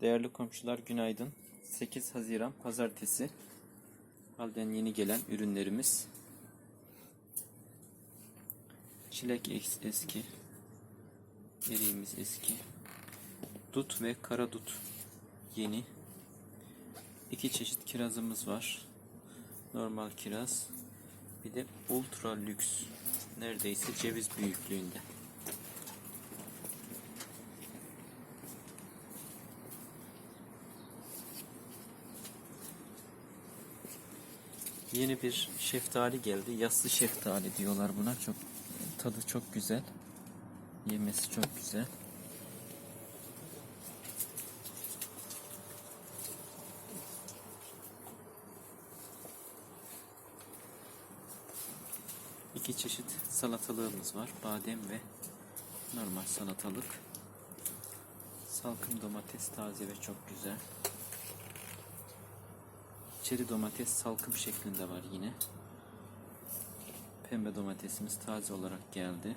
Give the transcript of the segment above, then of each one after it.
Değerli komşular günaydın. 8 Haziran Pazartesi. Halden yeni gelen ürünlerimiz. Çilek es- eski. Eriğimiz eski. Dut ve kara dut yeni. İki çeşit kirazımız var. Normal kiraz. Bir de ultra lüks. Neredeyse ceviz büyüklüğünde. Yeni bir şeftali geldi. Yassı şeftali diyorlar buna. Çok tadı çok güzel. Yemesi çok güzel. İki çeşit salatalığımız var. Badem ve normal salatalık. Salkım domates taze ve çok güzel. Çeri domates salkım şeklinde var yine. Pembe domatesimiz taze olarak geldi.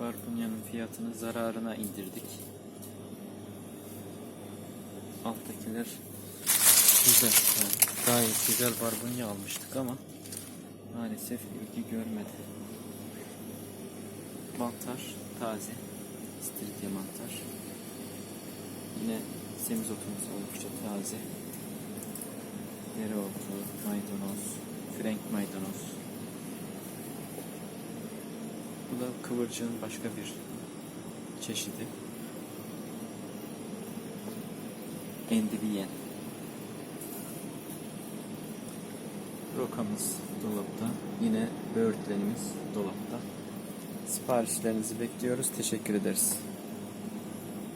Barbunya'nın fiyatını zararına indirdik. Alttakiler güzel. Yani gayet güzel barbunya almıştık ama maalesef ilgi görmedi. Mantar taze. İstiridye mantar. Yine semizotumuz oldukça taze. Dereotu, maydanoz, frenk maydanoz. Bu da kıvırcığın başka bir çeşidi. Endivyen. Rokamız dolapta. Yine böğürtlenimiz dolapta. Siparişlerinizi bekliyoruz. Teşekkür ederiz.